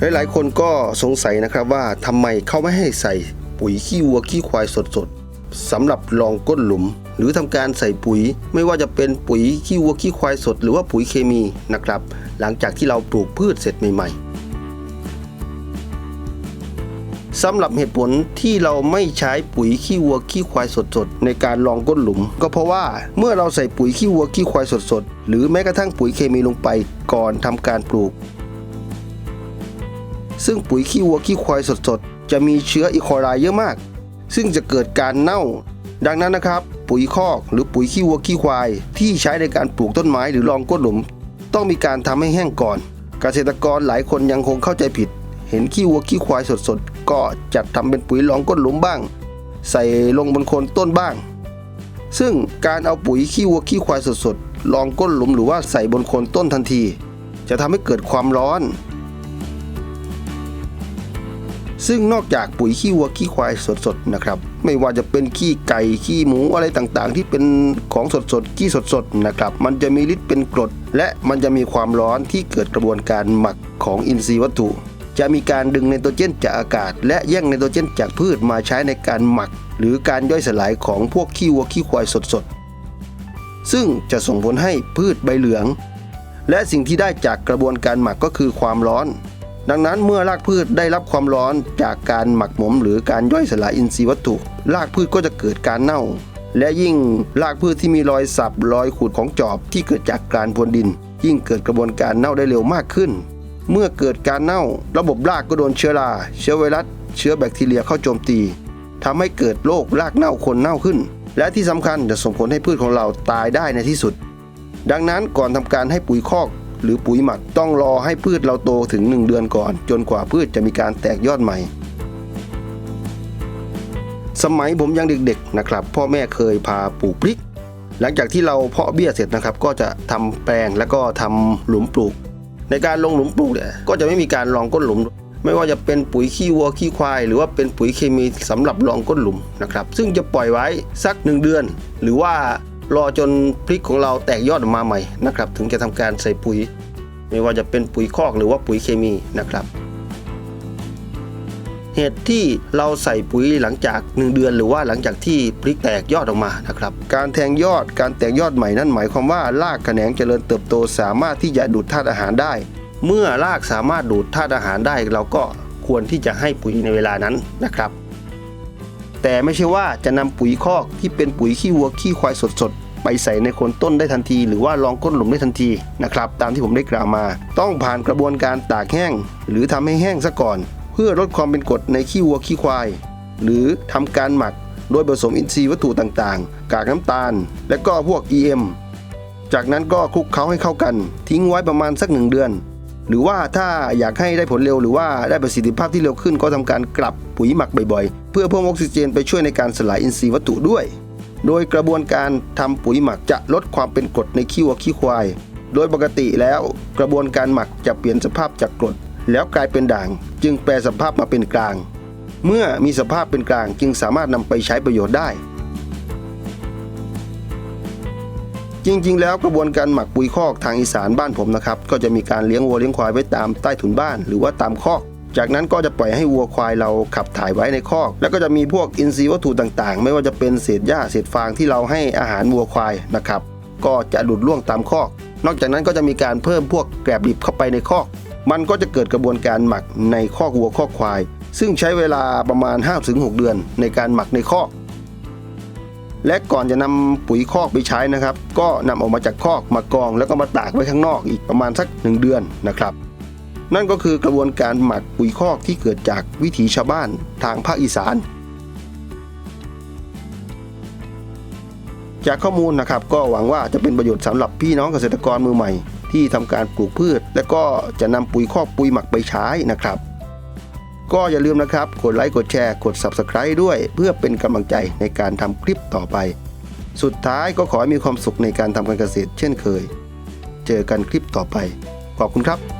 หลายๆ คนก็สงสัยนะครับว่าทำไมเขาไม่ให้ใส่ปุ๋ยขี้วัวขี้ควายสดๆสำหรับรองก้นหลุม หรือทำการใส่ปุ๋ย ไม่ว่าจะเป็นปุ๋ยขี้วัวขี้ควายสด หรือว่าปุ๋ยเคมีนะครับ หลังจากที่เราปลูกพืชเสร็จใหม่ๆสำหรับเหตุผลที่เราไม่ใช้ปุ๋ยขี้วัวขี้ควายสดๆในการรองก้นหลุม ก็เพราะว่าเมื่อเราใส่ปุ๋ยขี้วัวขี้ควายสดๆหรือแม้กระทั่งปุ๋ยเคมีลงไปก่อนทำการปลูก ซึ่งปุ๋ยขี้วัวขี้ควายสดๆ จะมีเชื้ออีโคไลเยอะมาก ซึ่งจะเกิดการเน่า ดังนั้นนะครับ ปุ๋ยคอกหรือปุ๋ยขี้วัวขี้ควาย ที่ใช้ในการปลูกต้นไม้หรือรองก้นหลุม ต้องมีการทำให้แห้งก่อน เกษตรกรหลายคนยังคงเข้าใจผิด เห็นขี้วัวขี้ควายสดๆ ก็จัดทำเป็นปุ๋ยรองก้นหลุมบ้าง ใส่ลงบนโคนต้นบ้าง ซึ่งการเอาปุ๋ยขี้วัวขี้ควายสดๆรองก้นหลุมหรือว่าใส่บนโคนต้นทันที จะทำให้เกิดความร้อน ซึ่งนอกจากปุ๋ยขี้วัวขี้ควายสดๆนะครับ ไม่ว่าจะเป็นขี้ไก่ขี้หมูอะไรต่างๆ ที่เป็นของสดๆขี้สดๆนะครับ มันจะมีฤทธิ์เป็นกรด และมันจะมีความร้อนที่เกิดกระบวนการหมักของอินทรีย์วัตถุ จะมีการดึงไนโตรเจนจากอากาศ และแย่งไนโตรเจนจากพืชมาใช้ในการหมัก หรือการย่อยสลายของพวกขี้วัวขี้ควายสดๆ ซึ่งจะส่งผลให้พืชใบเหลือง และสิ่งที่ได้จากกระบวนการหมักก็คือความร้อน ดังนั้นเมื่อรากพืชได้รับความร้อนจากการหมักหมม หรือการย่อยสลายอินทรีย์วัตถุ รากพืชก็จะเกิดการเน่า และยิ่งรากพืชที่มีรอยสับรอยขูดของจอบที่เกิดจากการพรวนดิน ยิ่งเกิดกระบวนการเน่าได้เร็วมากขึ้น เมื่อเกิดการเน่า ระบบรากก็โดนเชื้อรา เชื้อไวรัส เชื้อแบคทีเรียเข้าโจมตีทำให้เกิดโรครากเน่าคนเน่าขึ้น และที่สำคัญจะส่งผลให้พืชของเราตายได้ในที่สุด ดังนั้นก่อนทำการให้ปุ๋ยคอก หรือปุ๋ยหมักต้องรอให้พืชเราโตถึง 1 เดือนก่อน จนกว่าพืชจะมีการแตกยอดใหม่ สมัยผมยังเด็กๆนะครับ พ่อแม่เคยพาปลูกพริก หลังจากที่เราเพาะเบี้ยเสร็จนะครับ ก็จะทำแปลงแล้วก็ทำหลุมปลูก ในการลงหลุมปลูกเนี่ยก็จะไม่มีการรองก้นหลุม ไม่ว่าจะเป็นปุ๋ยขี้วัวขี้ควาย หรือว่าเป็นปุ๋ยเคมีสำหรับรองก้นหลุมนะครับซึ่งจะปล่อยไว้สักหนึ่งเดือน หรือว่า รอจนพริกของเราแตกยอดออกมาใหม่นะครับ ถึงจะทำการใส่ปุ๋ย ไม่ว่าจะเป็นปุ๋ยคอกหรือว่าปุ๋ยเคมีนะครับ เหตุที่เราใส่ปุ๋ยหลังจาก 1 เดือนหรือว่าหลังจากที่พริกแตกยอดออกมานะครับ การแทงยอดการแตกยอดใหม่นั่นหมายความว่า รากแขนงเจริญเติบโตสามารถที่จะดูดธาตุอาหารได้ เมื่อรากสามารถดูดธาตุอาหารได้ เราก็ควรที่จะให้ปุ๋ยในเวลานั้นนะครับ แต่ไม่ใช่ว่าจะนำปุ๋ยคอกที่เป็นปุ๋ยขี้วัวขี้ควายสดๆ ไปใส่ในโคนต้นได้ทันที หรือว่าลองก้นหลุมได้ทันทีนะครับตามที่ผมได้กล่าวมา ต้องผ่านกระบวนการตากแห้ง หรือทำให้แห้งซะก่อน เพื่อลดความเป็นกรดในขี้วัวขี้ควาย หรือทำการหมักโดยผสมอินทรีย์วัตถุต่างๆ กากน้ำตาล และก็พวก EM จากนั้นก็คลุกเคล้าให้เข้ากัน ทิ้งไว้ประมาณสักหนึ่งเดือน หรือว่าถ้าอยากให้ได้ผลเร็วหรือว่าได้ประสิทธิภาพที่เร็วขึ้นก็ทำการกลับปุ๋ยหมักบ่อยๆ เพื่อเพิ่มออกซิเจนไปช่วยในการสลายอินทรีย์วัตถุด้วย โดยกระบวนการทำปุ๋ยหมักจะลดความเป็นกรดในขี้วัวขี้ควาย โดยปกติแล้วกระบวนการหมักจะเปลี่ยนสภาพจากกรดแล้วกลายเป็นด่าง จึงแปลสภาพมาเป็นกลาง เมื่อมีสภาพเป็นกลางจึงสามารถนำไปใช้ประโยชน์ได้ จริง ๆ แล้วกระบวนการหมักปุ๋ยคอกทางอีสานบ้านผมนะครับก็จะมีการเลี้ยงวัวเลี้ยงควายไว้ตามใต้ถุนบ้าน หรือว่าตามคอก จากนั้นก็จะปล่อยให้วัวควายเราขับถ่ายไว้ในคอก แล้วก็จะมีพวกอินทรีย์วัตถุต่างๆ ไม่ว่าจะเป็นเศษหญ้าเศษฟางที่เราให้อาหารวัวควายนะครับก็จะหลุดล่วงตามคอก นอกจากนั้นก็จะมีการเพิ่มพวกแกลบดิบเข้าไปในคอก มันก็จะเกิดกระบวนการหมักในคอกวัวคอกควาย ซึ่งใช้เวลาประมาณ 5-6 เดือนในการหมักในคอก และก่อนจะนำปุ๋ยคอกไปใช้นะครับ ก็นำออกมาจากคอกมากรอง แล้วก็มาตากไว้ข้างนอกอีกประมาณสักหนึ่งเดือนนะครับ นั่นก็คือกระบวนการหมักปุ๋ยคอกที่เกิดจากวิถีชาวบ้านทางภาคอีสาน จากข้อมูลนะครับก็หวังว่าจะเป็นประโยชน์สำหรับพี่น้องเกษตรกรมือใหม่ ที่ทำการปลูกพืช และก็จะนำปุ๋ยคอกปุ๋ยหมักไปใช้นะครับ ก็อย่าลืมนะครับ กดไลค์กดแชร์กด Subscribe ด้วย เพื่อเป็นกำลังใจในการทำคลิปต่อไป สุดท้ายก็ขอให้มีความสุขในการทำการเกษตรเช่นเคย เจอกันคลิปต่อไป ขอบคุณครับ